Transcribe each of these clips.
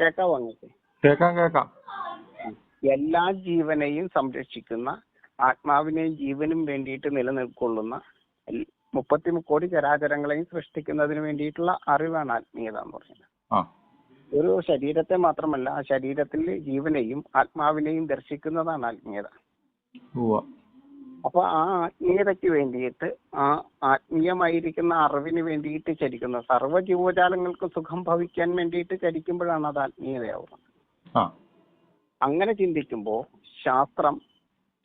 കേൾക്കാവോ അങ്ങക്ക് കേക്കാം കേക്കാം എല്ലാ ജീവനെയും സംരക്ഷിക്കുന്ന ആത്മാവിനെയും ജീവനും വേണ്ടിയിട്ട് നിലനിൽക്കൊള്ളുന്ന മുപ്പത്തി കോടി ചരാചരങ്ങളെയും സൃഷ്ടിക്കുന്നതിന് വേണ്ടിയിട്ടുള്ള അറിവാണ് ആത്മീയത എന്ന് പറയുന്നത്. ഒരു ശരീരത്തെ മാത്രമല്ല ആ ശരീരത്തിൽ ജീവനെയും ആത്മാവിനെയും ദർശിക്കുന്നതാണ് ആത്മീയത. ഉവ്വ അപ്പൊ ആ ആത്മീയതയ്ക്ക് വേണ്ടിയിട്ട് ആ ആത്മീയമായിരിക്കുന്ന അറിവിന് വേണ്ടിയിട്ട് ചരിക്കുന്ന സർവ ജീവജാലങ്ങൾക്ക് സുഖം ഭവിക്കാൻ വേണ്ടിയിട്ട് ചരിക്കുമ്പോഴാണ് അത് ആത്മീയതയാവുന്നത്. അങ്ങനെ ചിന്തിക്കുമ്പോൾ ശാസ്ത്രം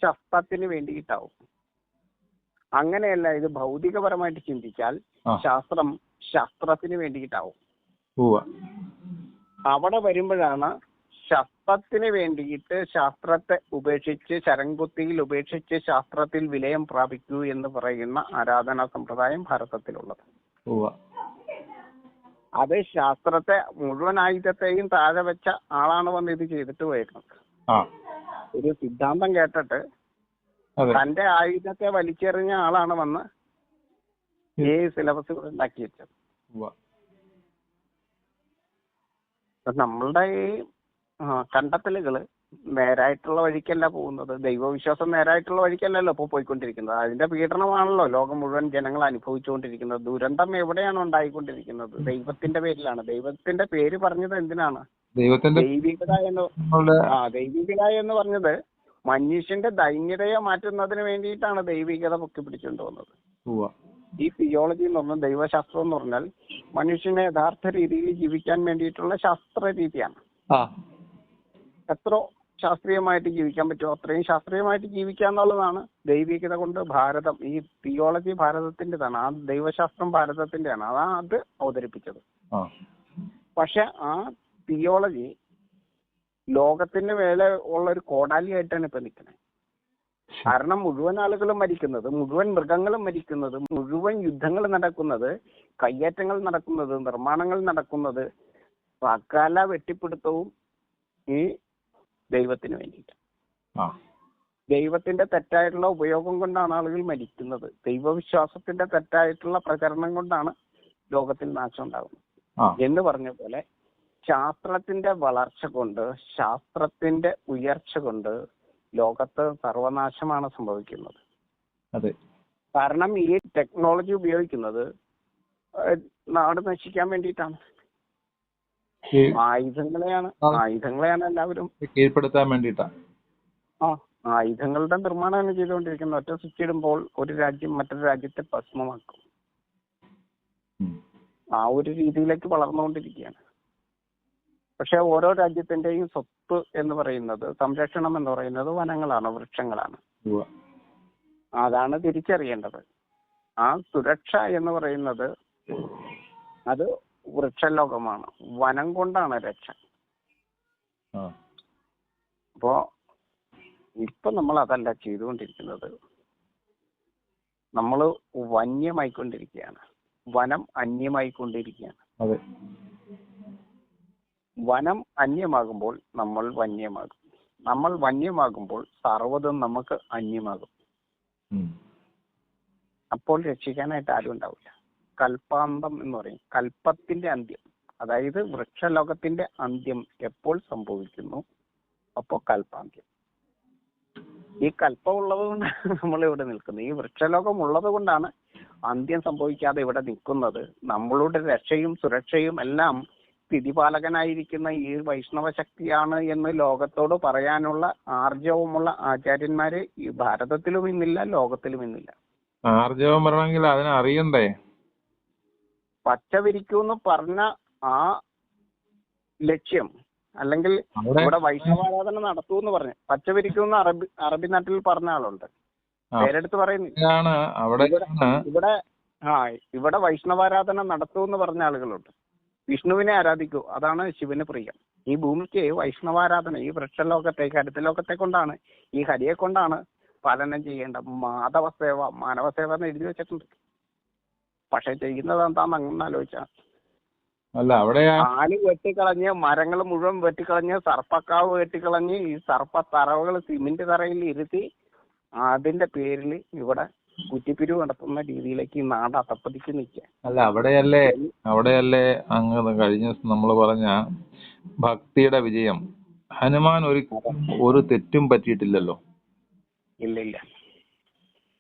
ശസ്ത്രത്തിന് വേണ്ടിയിട്ടാവും. അങ്ങനെയല്ല ഇത് ഭൗതികപരമായിട്ട് ചിന്തിച്ചാൽ ശാസ്ത്രം ശാസ്ത്രത്തിന് വേണ്ടിയിട്ടാവും. അവിടെ വരുമ്പോഴാണ് ശസ്ത്രത്തിന് വേണ്ടിയിട്ട് ശാസ്ത്രത്തെ ഉപേക്ഷിച്ച് ശരംകുത്തിയിൽ ഉപേക്ഷിച്ച് ശാസ്ത്രത്തിൽ വിലയം പ്രാപിക്കൂ എന്ന് പറയുന്ന ആരാധനാ സമ്പ്രദായം ഭാരതത്തിലുള്ളത്. അത് ശാസ്ത്രത്തെ മുഴുവൻ ആയുധത്തെയും താഴെ വെച്ച ആളാണ് വന്ന് ഇത് ചെയ്തിട്ട് പോയിരുന്നത് ഒരു സിദ്ധാന്തം കേട്ടിട്ട് തന്റെ ആയുധത്തെ വലിച്ചെറിഞ്ഞ ആളാണ് വന്ന് ഈ സിലബസ് ഉണ്ടാക്കി വെച്ചത് നമ്മളുടെ ഈ ആ, കണ്ടെത്തലുകൾ നേരായിട്ടുള്ള വഴിക്കല്ല പോകുന്നത്. ദൈവവിശ്വാസം നേരായിട്ടുള്ള വഴിക്കല്ലല്ലോ ഇപ്പൊ പോയിക്കൊണ്ടിരിക്കുന്നത്. അതിന്റെ പീഡനമാണല്ലോ ലോകം മുഴുവൻ ജനങ്ങൾ അനുഭവിച്ചുകൊണ്ടിരിക്കുന്നത്. ദുരന്തം എവിടെയാണ് ഉണ്ടായിക്കൊണ്ടിരിക്കുന്നത്? ദൈവത്തിന്റെ പേരിലാണ്. ദൈവത്തിന്റെ പേര് പറഞ്ഞത് എന്തിനാണ്? ദൈവികത എന്ന് ആ ദൈവികത എന്ന് പറഞ്ഞത് മനുഷ്യന്റെ ദൈന്യതയെ മാറ്റുന്നതിന് വേണ്ടിയിട്ടാണ് ദൈവികത പൊക്കി പിടിച്ചുകൊണ്ട് വന്നത് ഈ തിയോളജി എന്ന് പറഞ്ഞാൽ ദൈവശാസ്ത്രം എന്ന് പറഞ്ഞാൽ മനുഷ്യനെ യഥാർത്ഥ രീതിയിൽ ജീവിക്കാൻ വേണ്ടിയിട്ടുള്ള ശാസ്ത്ര രീതിയാണ് എത്ര ശാസ്ത്രീയമായിട്ട് ജീവിക്കാൻ പറ്റുമോ? അത്രയും ശാസ്ത്രീയമായിട്ട് ജീവിക്കുക എന്നുള്ളതാണ് ദൈവികത കൊണ്ട് ഭാരതം ഈ തിയോളജി ഭാരതത്തിന്റെതാണ് ആ ദൈവശാസ്ത്രം ഭാരതത്തിന്റെയാണ് അതാണ് അത് അവതരിപ്പിച്ചത്. പക്ഷെ ആ തിയോളജി ലോകത്തിന് വേല ഉള്ള ഒരു കോടാലിയായിട്ടാണ് ഇപ്പൊ നിൽക്കുന്നത് കാരണം മുഴുവൻ ആളുകളും മരിക്കുന്നത് മുഴുവൻ മൃഗങ്ങളും മരിക്കുന്നത് മുഴുവൻ യുദ്ധങ്ങൾ നടക്കുന്നത് കയ്യേറ്റങ്ങൾ നടക്കുന്നത് നിർമ്മാണങ്ങൾ നടക്കുന്നത് സകല വെട്ടിപ്പിടുത്തവും ഈ ദൈവത്തിന് വേണ്ടിയിട്ട്. ദൈവത്തിന്റെ തെറ്റായിട്ടുള്ള ഉപയോഗം കൊണ്ടാണ് ആളുകൾ മരിക്കുന്നത്. ദൈവവിശ്വാസത്തിന്റെ തെറ്റായിട്ടുള്ള പ്രചരണം കൊണ്ടാണ് ലോകത്തിൽ നാശം ഉണ്ടാകുന്നത്. എന്ന് പറഞ്ഞ പോലെ ശാസ്ത്രത്തിന്റെ വളർച്ച കൊണ്ട് ശാസ്ത്രത്തിന്റെ ഉയർച്ച കൊണ്ട് ലോകത്ത് സർവനാശമാണ് സംഭവിക്കുന്നത്. അതെ. കാരണം ഈ ടെക്നോളജി ഉപയോഗിക്കുന്നത് നാട് നശിക്കാൻ വേണ്ടിയിട്ടാണ്. ആയുധങ്ങളെയാണ്. ആയുധങ്ങളെയാണ് എല്ലാവരും കീഴ്പ്പെടുത്താൻ വേണ്ടിട്ടാ ആ ആയുധങ്ങളുടെ നിർമ്മാണമാണ് ചെയ്തുകൊണ്ടിരിക്കുന്നത്. ഒറ്റ സ്വിച്ച് ഇടുമ്പോൾ ഒരു രാജ്യം മറ്റൊരു രാജ്യത്തെ ഭസ്മമാക്കും. ആ ഒരു രീതിയിലേക്ക് വളർന്നുകൊണ്ടിരിക്കുകയാണ്. പക്ഷെ ഓരോ രാജ്യത്തിന്റെയും സ്വത്ത് എന്ന് പറയുന്നത് സംരക്ഷണം എന്ന് പറയുന്നത് വനങ്ങളാണ് വൃക്ഷങ്ങളാണ്. അതാണ് തിരിച്ചറിയേണ്ടത്. ആ സുരക്ഷ എന്ന് പറയുന്നത് അത് വൃക്ഷലോകമാണ്. വനം കൊണ്ടാണ് രക്ഷ. അപ്പോ ഇപ്പൊ നമ്മൾ അതല്ല ചെയ്തുകൊണ്ടിരിക്കുന്നത്. നമ്മൾ വന്യമായിക്കൊണ്ടിരിക്കുകയാണ്. വനം അന്യമായിക്കൊണ്ടിരിക്കുകയാണ്. വനം അന്യമാകുമ്പോൾ നമ്മൾ വന്യമാകും. നമ്മൾ വന്യമാകുമ്പോൾ സർവതും നമുക്ക് അന്യമാകും. അപ്പോൾ രക്ഷിക്കാനായിട്ട് ആരും ഉണ്ടാവില്ല കൽപ്പാന്തം എന്ന് പറയും. കൽപ്പത്തിന്റെ അന്ത്യം. അതായത് വൃക്ഷലോകത്തിന്റെ അന്ത്യം എപ്പോൾ സംഭവിക്കുന്നു? അപ്പോൾ കൽപ്പാന്ത്യം. ഈ കൽപ്പം ഉള്ളത് കൊണ്ടാണ് നമ്മൾ ഇവിടെ നിൽക്കുന്നത്. ഈ വൃക്ഷലോകം ഉള്ളത് കൊണ്ടാണ് അന്ത്യം സംഭവിക്കാതെ ഇവിടെ നിൽക്കുന്നത്. നമ്മളുടെ രക്ഷയും സുരക്ഷയും എല്ലാം സ്ഥിതിപാലകനായിരിക്കുന്ന ഈ വൈഷ്ണവ ശക്തിയാണ് എന്ന് ലോകത്തോട് പറയാനുള്ള ആർജവമുള്ള ആചാര്യന്മാര് ഈ ഭാരതത്തിലും ഇന്നില്ല ലോകത്തിലും ഇന്നില്ല. ആർജവം പറയണമെങ്കിൽ അതിനെ അറിയണ്ടേ എന്ന് വിരിക്കൂന്ന് പറഞ്ഞ ആ ലക്ഷ്യം അല്ലെങ്കിൽ ഇവിടെ വൈഷ്ണവാരാധന നടത്തൂ എന്ന് പറഞ്ഞു. പച്ച വിരിക്കൂന്ന് അറബി അറബി നാട്ടിൽ പറഞ്ഞ ആളുണ്ട്. പേരെടുത്ത് പറയുന്നില്ല. ഇവിടെ ആ ഇവിടെ വൈഷ്ണവാരാധന നടത്തൂ എന്ന് പറഞ്ഞ ആളുകളുണ്ട്. വിഷ്ണുവിനെ ആരാധിക്കൂ. അതാണ് ശിവന് പ്രിയം. ഈ ഭൂമിക്ക് വൈഷ്ണവാരാധന ഈ വൃക്ഷലോകത്തെ കരുത്തലോകത്തെ കൊണ്ടാണ് ഈ ഹരിയെ കൊണ്ടാണ് പാലനം ചെയ്യേണ്ട മാധവ സേവ മാനവ സേവ എന്ന് എഴുതി വെച്ചിട്ടുണ്ട്. പക്ഷെ ചെയ്യുന്നത് എന്താന്ന് അങ്ങനെ ആലോചിച്ചാ. അല്ല അവിടെ ആൽ വെട്ടിക്കളഞ്ഞ് മരങ്ങൾ മുഴുവൻ വെട്ടിക്കളഞ്ഞ് സർപ്പക്കാവ് വെട്ടിക്കളഞ്ഞ് ഈ സർപ്പ തറവുകൾ സിമെന്റ് തറയിൽ ഇരുത്തി അതിന്റെ പേരിൽ ഇവിടെ കുറ്റിപ്പിരിവ് നടത്തുന്ന രീതിയിലേക്ക് ഈ നാട് അത്തപ്പതിക്ക് നിൽക്കുക. അല്ല അവിടെയല്ലേ അവിടെയല്ലേ അങ്ങ് കഴിഞ്ഞ നമ്മൾ പറഞ്ഞ ഭക്തിയുടെ വിജയം. ഹനുമാൻ ഒരു ഒരു തെറ്റും പറ്റിയിട്ടില്ലല്ലോ. ഇല്ല ഇല്ല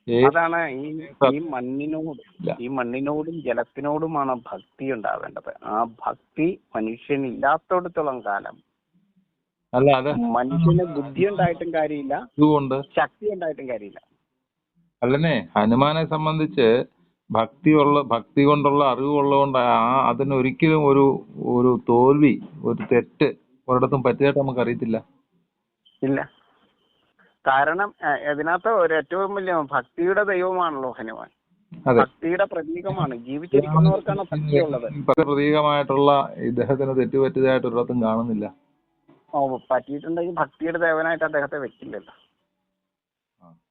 അതാണ് ഈ ഈ മണ്ണിനോട് ഈ മണ്ണിനോടും ജലത്തിനോടുമാണ് ഭക്തി ഉണ്ടാവേണ്ടത്. ആ ഭക്തി മനുഷ്യൻ ഇല്ലാത്തടത്തോളം കാലം അല്ല അതെ മനുഷ്യന് ബുദ്ധി ഉണ്ടായിട്ടും കാര്യമില്ല ശക്തി ഉണ്ടായിട്ടും കാര്യമില്ല. അല്ലനെ ഹനുമാനെ സംബന്ധിച്ച് ഭക്തിയുള്ള ഭക്തി കൊണ്ടുള്ള അറിവ് ഉള്ളതുകൊണ്ട് ആ അതിന് ഒരിക്കലും ഒരു ഒരു തോൽവി ഒരു തെറ്റ് ഒരിടത്തും പറ്റിയതായിട്ട് നമുക്ക് അറിയത്തില്ല ഇല്ല. കാരണം ഇതിനകത്ത് ഒരു ഏറ്റവും വലിയ ഭക്തിയുടെ ദൈവമാണല്ലോ ഹനുമാൻ. ഭക്തിയുടെ പ്രതീകമാണ്. ജീവിച്ചിരിക്കുന്നവർക്കാണ് ഭക്തിയുള്ളത്. പ്രതീകമായിട്ടുള്ള ഇദ്ദേഹത്തിന് തെറ്റുപറ്റിയതായിട്ട് ഒരിടത്തും കാണുന്നില്ല. ഓ പറ്റിയിട്ടുണ്ടെങ്കിൽ ഭക്തിയുടെ ദേവനായിട്ട് അദ്ദേഹത്തെ വെക്കില്ലല്ലോ.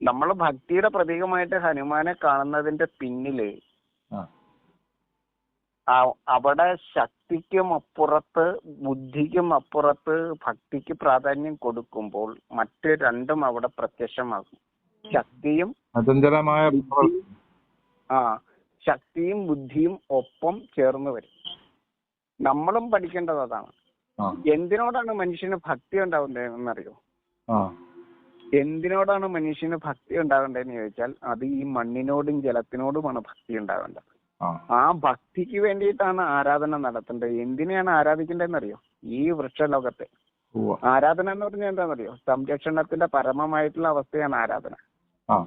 നമ്മൾ ഭക്തിയുടെ പ്രതീകമായിട്ട് ഹനുമാനെ കാണുന്നതിന്റെ പിന്നിൽ അവിടെ ശക്തിക്കും അപ്പുറത്ത് ബുദ്ധിക്കും അപ്പുറത്ത് ഭക്തിക്ക് പ്രാധാന്യം കൊടുക്കുമ്പോൾ മറ്റ് രണ്ടും അവിടെ പ്രത്യക്ഷമാകും. ശക്തിയും അചഞ്ചലമായ ആ ശക്തിയും ബുദ്ധിയും ഒപ്പം ചേർന്ന് വരും. നമ്മളും പഠിക്കേണ്ടത് അതാണ്. എന്തിനോടാണ് മനുഷ്യന് ഭക്തി ഉണ്ടാവേണ്ടതെന്നറിയോ? ആ. എന്തിനോടാണ് മനുഷ്യന് ഭക്തി ഉണ്ടാവേണ്ടതെന്ന് ചോദിച്ചാൽ അത് ഈ മണ്ണിനോടും ജലത്തിനോടുമാണ് ഭക്തി ഉണ്ടാവേണ്ടത്. ആ. ഭക്തിക്ക് വേണ്ടിയിട്ടാണ് ആരാധന നടത്തേണ്ടത്. എന്തിനെയാണ് ആരാധിക്കേണ്ടതെന്നറിയോ? ഈ വൃക്ഷലോകത്തെ. ലോകത്തെ. ആരാധന എന്ന് പറഞ്ഞാൽ എന്താണെന്നറിയോ? സംരക്ഷണത്തിന്റെ പരമമായിട്ടുള്ള അവസ്ഥയാണ് ആരാധന.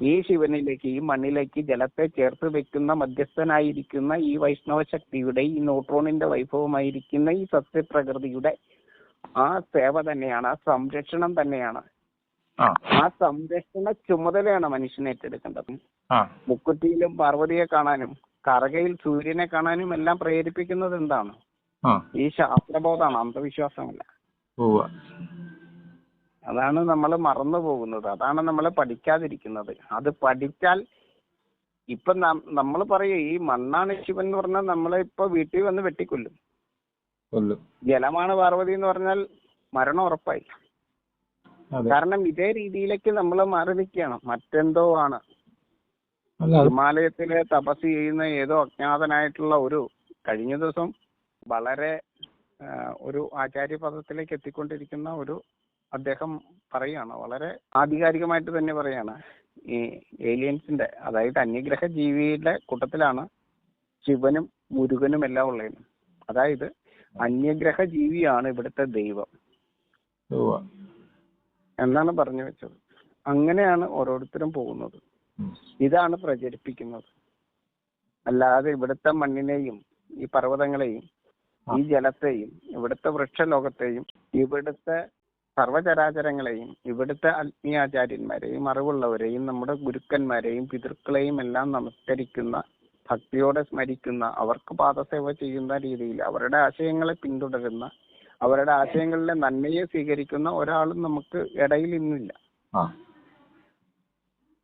ഈ ശിവനിലേക്ക് ഈ മണ്ണിലേക്ക് ജലത്തെ ചേർത്ത് വെക്കുന്ന മധ്യസ്ഥനായിരിക്കുന്ന ഈ വൈഷ്ണവ ശക്തിയുടെ ഈ ന്യൂട്രോണിന്റെ വൈഭവമായിരിക്കുന്ന ഈ സസ്യപ്രകൃതിയുടെ ആ സേവ തന്നെയാണ് ആ സംരക്ഷണം തന്നെയാണ്. ആ. സംരക്ഷണ ചുമതലയാണ് മനുഷ്യൻ ഏറ്റെടുക്കേണ്ടത്. മുക്കുറ്റിയിലും പാർവതിയെ കാണാനും കറകയിൽ സൂര്യനെ കാണാനും എല്ലാം പ്രേരിപ്പിക്കുന്നത് എന്താണ്? ഈ ശാസ്ത്രബോധമാണ് അന്ധവിശ്വാസമല്ല. അതാണ് നമ്മൾ മറന്നു പോകുന്നത് അതാണ് നമ്മൾ പഠിക്കാതിരിക്കുന്നത്. അത് പഠിച്ചാൽ ഇപ്പൊ നമ്മൾ പറയും ഈ മണ്ണാണ് ശിവൻ എന്ന് പറഞ്ഞാൽ നമ്മളെ ഇപ്പൊ വീട്ടിൽ വന്ന് വെട്ടിക്കൊല്ലും. കൊല്ലും. ജലമാണ് പാർവതി എന്ന് പറഞ്ഞാൽ മരണം ഉറപ്പായി. കാരണം ഇതേ രീതിയിലേക്ക് നമ്മൾ മാറി നിൽക്കുകയാണ്. മറ്റെന്തോ ആണ്. ഹിമാലയത്തിലെ തപസ് ചെയ്യുന്ന ഏതോ അജ്ഞാതനായിട്ടുള്ള ഒരു കഴിഞ്ഞ ദിവസം വളരെ ഒരു ആചാര്യ പദത്തിലേക്ക് എത്തിക്കൊണ്ടിരിക്കുന്ന ഒരു അദ്ദേഹം പറയാണ് വളരെ ആധികാരികമായിട്ട് തന്നെ പറയാണ് ഈ ഏലിയൻസിന്റെ അതായത് അന്യഗ്രഹ ജീവിയുടെ കൂട്ടത്തിലാണ് ശിവനും മുരുകനും എല്ലാം ഉള്ളത് അതായത് അന്യഗ്രഹ ജീവിയാണ് ഇവിടുത്തെ ദൈവം. എന്നാണ് പറഞ്ഞു വെച്ചത്. അങ്ങനെയാണ് ഓരോരുത്തരും പോകുന്നത്. ഇതാണ് പ്രചരിപ്പിക്കുന്നത്. അല്ലാതെ ഇവിടുത്തെ മണ്ണിനെയും ഈ പർവതങ്ങളെയും ഈ ജലത്തെയും ഇവിടുത്തെ വൃക്ഷലോകത്തെയും ഇവിടുത്തെ സർവചരാചരങ്ങളെയും ഇവിടുത്തെ ആത്മീയാചാര്യന്മാരെയും അറിവുള്ളവരെയും നമ്മുടെ ഗുരുക്കന്മാരെയും പിതൃക്കളെയും എല്ലാം നമസ്കരിക്കുന്ന ഭക്തിയോടെ സ്മരിക്കുന്ന അവർക്ക് പാദസേവ ചെയ്യുന്ന രീതിയിൽ അവരുടെ ആശയങ്ങളെ പിന്തുടരുന്ന അവരുടെ ആശയങ്ങളിലെ നന്മയെ സ്വീകരിക്കുന്ന ഒരാളും നമുക്ക് ഇടയിൽ ഇന്നില്ല.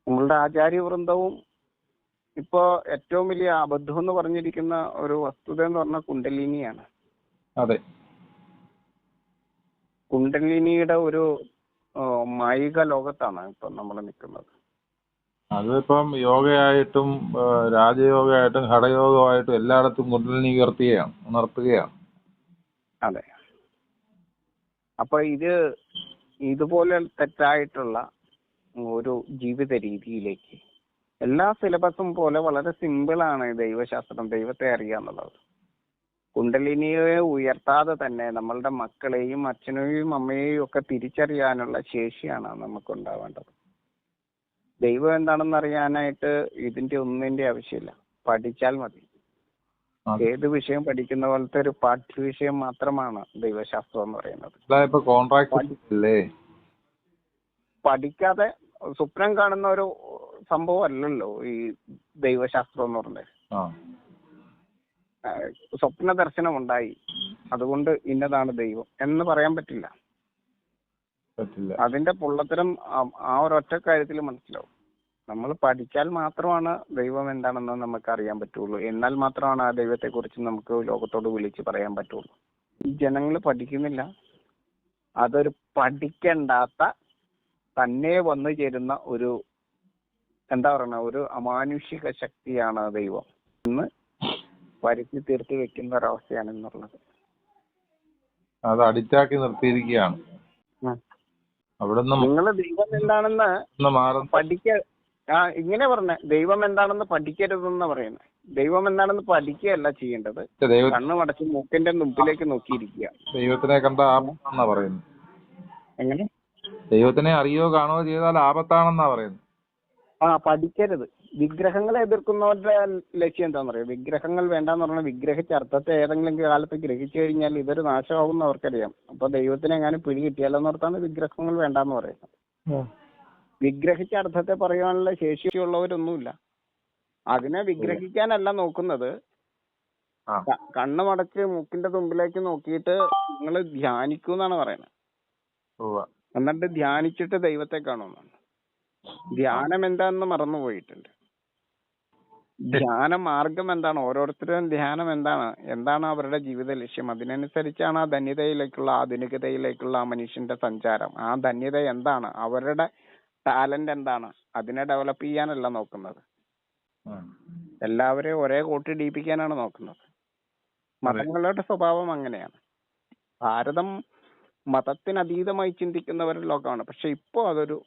നമ്മളുടെ ആചാര്യവൃന്ദവും ഇപ്പോ ഏറ്റവും വലിയ അബദ്ധം എന്ന് പറഞ്ഞിരിക്കുന്ന ഒരു വസ്തുത എന്ന് പറഞ്ഞ കുണ്ടലിനിയാണ്. അതെ. കുണ്ടലിനിയുടെ ഒരു മായിക ലോകത്താണ് ഇപ്പൊ നമ്മൾ നിൽക്കുന്നത്. അതിപ്പം യോഗയായിട്ടും രാജയോഗമായിട്ടും ഘടയോഗമായിട്ടും എല്ലായിടത്തും കുണ്ടലിനി ഉയർത്തുകയാണ് ഉണർത്തുകയാണ്. അതെ. അപ്പൊ ഇത് ഇതുപോലെ തെറ്റായിട്ടുള്ള ഒരു ജീവിത രീതിയിലേക്ക്. എല്ലാ സിലബസും പോലെ വളരെ സിമ്പിൾ ആണ് ദൈവശാസ്ത്രം ദൈവത്തെ അറിയുക എന്നുള്ളത്. കുണ്ടലിനിയെ ഉയർത്താതെ തന്നെ നമ്മളുടെ മക്കളെയും അച്ഛനെയും അമ്മയെയും ഒക്കെ തിരിച്ചറിയാനുള്ള ശേഷിയാണ് നമുക്ക് ഉണ്ടാവേണ്ടത്. ദൈവം എന്താണെന്ന് അറിയാനായിട്ട് ഇതിന്റെ ഒന്നിന്റെ ആവശ്യമില്ല. പഠിച്ചാൽ മതി. ഏത് വിഷയം പഠിക്കുന്ന പോലത്തെ ഒരു പാഠ്യവിഷയം മാത്രമാണ് ദൈവശാസ്ത്രം എന്ന് പറയുന്നത് അല്ല ഇപ്പൊ കോൺട്രാക്ട് അല്ലേ പഠിക്കാതെ സ്വപ്നം കാണുന്ന ഒരു സംഭവം അല്ലല്ലോ ഈ ദൈവശാസ്ത്രം എന്ന് പറഞ്ഞത് സ്വപ്ന ദർശനം ഉണ്ടായി അതുകൊണ്ട് ഇന്നതാണ് ദൈവം എന്ന് പറയാൻ പറ്റില്ല. അതിന്റെ പൊള്ളത്തരം ആ- ഒരു ഒരൊറ്റ കാര്യത്തിൽ മനസ്സിലാവും. നമ്മൾ പഠിച്ചാൽ മാത്രമാണ് ദൈവം എന്താണെന്ന് നമുക്ക് അറിയാൻ പറ്റുള്ളൂ. എന്നാൽ മാത്രമാണ് ആ ദൈവത്തെ കുറിച്ച് നമുക്ക് ലോകത്തോട് വിളിച്ച് പറയാൻ പറ്റുള്ളൂ. ഈ ജനങ്ങൾ പഠിക്കുന്നില്ല. അതൊരു പഠിക്കണ്ടാത്ത തന്നെ വന്നു ചേരുന്ന ഒരു എന്താ പറയണ ഒരു അമാനുഷിക ശക്തിയാണ് ദൈവം. എന്ന് വരുത്തി തീർത്തി വെക്കുന്ന ഒരവസ്ഥയാണ് എന്നുള്ളത് അത് അടിച്ചാക്കി നിർത്തിയിരിക്കുകയാണ്. അവിടുന്ന് നിങ്ങൾ ദൈവം എന്താണെന്ന് പഠിക്ക ആ ഇങ്ങനെ പറഞ്ഞ ദൈവം എന്താണെന്ന് പഠിക്കരുതെന്ന് പറയുന്നത് ദൈവം എന്താണെന്ന് പഠിക്കുകയല്ല ചെയ്യേണ്ടത്. കണ്ണ് കണ്ണു മടച്ച് മൂക്കിന്റെ മുമ്പിലേക്ക് നോക്കിയിരിക്കുക. ദൈവത്തിനെ കണ്ട ആപത്താണെന്നാ പറയുന്നത് എങ്ങനെ? ദൈവത്തിനെ അറിയോ കാണുകയോ ചെയ്താൽ ആപത്താണെന്നാ പറയുന്നത്. ആ പഠിക്കരുത്. വിഗ്രഹങ്ങളെ എതിർക്കുന്നവരുടെ ലക്ഷ്യം എന്താണെന്ന് അറിയാം വിഗ്രഹങ്ങൾ വേണ്ടാന്ന് പറഞ്ഞാൽ വിഗ്രഹിച്ച അർത്ഥത്തെ ഏതെങ്കിലും കാലത്ത് ഗ്രഹിച്ചു കഴിഞ്ഞാൽ ഇതൊരു നാശമാകുമെന്ന് അവർക്കറിയാം. അപ്പൊ ദൈവത്തിനെ എങ്ങാനും പിടി കിട്ടിയാലെന്ന് ഓർത്താണ് വിഗ്രഹങ്ങൾ വേണ്ടാന്ന് പറയുന്നത്. വിഗ്രഹിച്ച അർത്ഥത്തെ പറയാനുള്ള ശേഷിയുള്ളവരൊന്നുമില്ല. അതിനെ വിഗ്രഹിക്കാനല്ല നോക്കുന്നത്. കണ്ണ് മടച്ച് മൂക്കിന്റെ തുമ്പിലേക്ക് നോക്കിയിട്ട് നിങ്ങൾ ധ്യാനിക്കൂന്നാണ് പറയുന്നത്. എന്നിട്ട് ധ്യാനിച്ചിട്ട് ദൈവത്തെ കാണുമെന്നാണ്. ധ്യാനം എന്താണെന്ന് മറന്നുപോയിട്ടുണ്ട്. ധ്യാന മാർഗം എന്താണ്? ഓരോരുത്തരും ധ്യാനം എന്താണ്? എന്താണ് അവരുടെ ജീവിത ലക്ഷ്യം? അതിനനുസരിച്ചാണ് ആ ധന്യതയിലേക്കുള്ള ആധുനികതയിലേക്കുള്ള ആ മനുഷ്യന്റെ സഞ്ചാരം. ആ ധന്യത എന്താണ്? അവരുടെ ടാലന്റ് എന്താണ്? അതിനെ ഡെവലപ്പ് ചെയ്യാനല്ല നോക്കുന്നത്. എല്ലാവരെയും ഒരേ കോട്ടി ഡീപ്പിക്കാനാണ് നോക്കുന്നത്. മതങ്ങളുടെ സ്വഭാവം അങ്ങനെയാണ്. ഭാരതം മതത്തിനതീതമായി ചിന്തിക്കുന്നവരുടെ ലോകമാണ്. പക്ഷെ ഇപ്പോ അതൊരു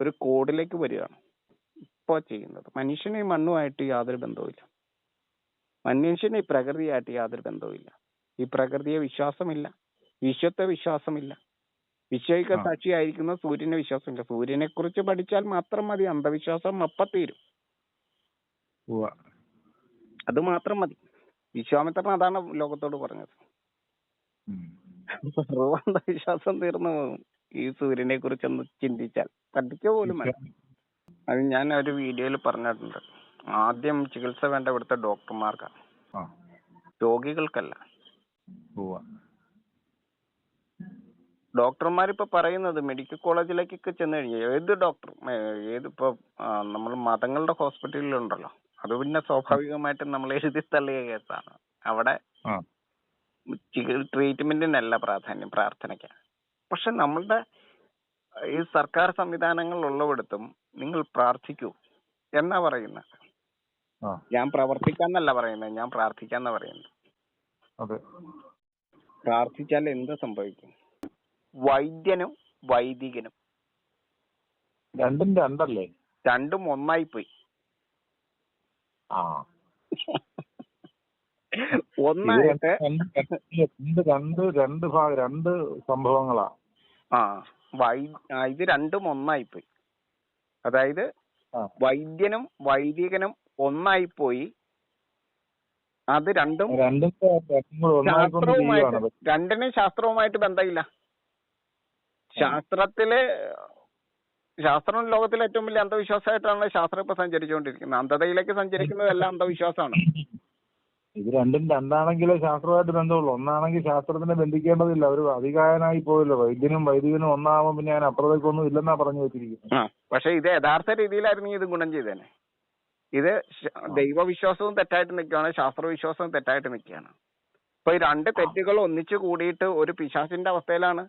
ഒരു കോഡിലേക്ക് വരികയാണ്. ഇപ്പോ ചെയ്യുന്നത്. മനുഷ്യന് ഈ മണ്ണുമായിട്ട് യാതൊരു ബന്ധവുമില്ല. മനുഷ്യന് ഈ പ്രകൃതിയായിട്ട് യാതൊരു ബന്ധവുമില്ല. ഈ പ്രകൃതിയെ വിശ്വാസമില്ല. വിശ്വത്തെ വിശ്വാസമില്ല. വിശ്വയ്ക്ക്. സാക്ഷിയായിരിക്കുന്ന സൂര്യനെ വിശ്വാസമില്ല. സൂര്യനെ കുറിച്ച് പഠിച്ചാൽ മാത്രം മതി. അന്ധവിശ്വാസം അപ്പത്തീരും. അത് മാത്രം മതി. വിശ്വാമിത്രൻ അതാണ് ലോകത്തോട് പറഞ്ഞത്. ഉം. സർവ അന്ധവിശ്വാസം തീർന്നു പോകും ഈ സൂര്യനെ കുറിച്ചൊന്ന് ചിന്തിച്ചാൽ പഠിക്കുക പോലും വേണ്ട അത് ഞാൻ ഒരു വീഡിയോയിൽ പറഞ്ഞിട്ടുണ്ട് ആദ്യം ചികിത്സ വേണ്ട ഇവിടുത്തെ ഡോക്ടർമാർക്കാണ്. രോഗികൾക്കല്ല. ഡോക്ടർമാർ ഇപ്പൊ പറയുന്നത് മെഡിക്കൽ കോളേജിലേക്കൊക്കെ ചെന്ന് കഴിഞ്ഞാൽ ഏത് ഡോക്ടർ ഏത് ഇപ്പൊ നമ്മൾ മതങ്ങളുടെ ഹോസ്പിറ്റലിലുണ്ടല്ലോ അത് പിന്നെ സ്വാഭാവികമായിട്ടും നമ്മൾ എഴുതി തള്ളിയ കേസാണ് അവിടെ. ട്രീറ്റ്മെന്റിനല്ല പ്രാധാന്യം പ്രാർത്ഥനയ്ക്ക് പക്ഷെ നമ്മളുടെ ഈ സർക്കാർ സംവിധാനങ്ങൾ ഉള്ളവിടത്തും നിങ്ങൾ പ്രാർത്ഥിക്കൂ എന്നാ പറയുന്നത്. ഞാൻ പ്രവർത്തിക്കാന്നല്ല പറയുന്നത് ഞാൻ പ്രാർത്ഥിക്കാന്നാ പറയുന്നത്. പ്രാർത്ഥിച്ചാൽ എന്ത് സംഭവിക്കും? വൈദ്യനും വൈദികനും. രണ്ടും രണ്ടല്ലേ? രണ്ടും ഒന്നായി പോയി ആ. ഒന്നായിട്ട് രണ്ട് രണ്ട് രണ്ട് ഭാഗം രണ്ട് സംഭവങ്ങളാ. ആ വൈ ഇത് രണ്ടും ഒന്നായി പോയി അതായത്. വൈദ്യനും വൈദികനും ഒന്നായി പോയി അത് രണ്ടും ശാസ്ത്രവുമായിട്ട് രണ്ടിനും ശാസ്ത്രവുമായിട്ട് ബന്ധമില്ല. ശാസ്ത്രത്തിൽ ശാസ്ത്രം ലോകത്തിലെ ഏറ്റവും വലിയ അന്ധവിശ്വാസമായിട്ടാണ് ശാസ്ത്രം ഇപ്പൊ സഞ്ചരിച്ചുകൊണ്ടിരിക്കുന്നത്. അന്ധതയിലേക്ക് സഞ്ചരിക്കുന്നതെല്ലാം അന്ധവിശ്വാസമാണ്. ഇത് രണ്ടും രണ്ടാണെങ്കിലേ ശാസ്ത്രമായിട്ട് ബന്ധമുള്ളൂ. ഒന്നാണെങ്കിൽ ശാസ്ത്രത്തിനെ ബന്ധിക്കേണ്ടതില്ല. ഒരു അധികാരനായി പോയല്ലോ. വൈദ്യനും വൈദികനും ഒന്നാവുമ്പോൾ പിന്നെ ഞാൻ അപ്പുറത്തേക്കൊന്നും ഇല്ലെന്നാ പറഞ്ഞു വെച്ചിരിക്കുന്നത്. പക്ഷെ ഇത് യഥാർത്ഥ രീതിയിലായിരുന്നു ഇത് ഗുണം ചെയ്തേനെ. ഇത് ദൈവവിശ്വാസവും തെറ്റായിട്ട് നിൽക്കുകയാണ് ശാസ്ത്രവിശ്വാസവും തെറ്റായിട്ട് നിൽക്കുകയാണ്. അപ്പൊ ഈ രണ്ട് തെറ്റുകൾ ഒന്നിച്ചു കൂടിയിട്ട് ഒരു പിശാചിന്റെ അവസ്ഥയിലാണ്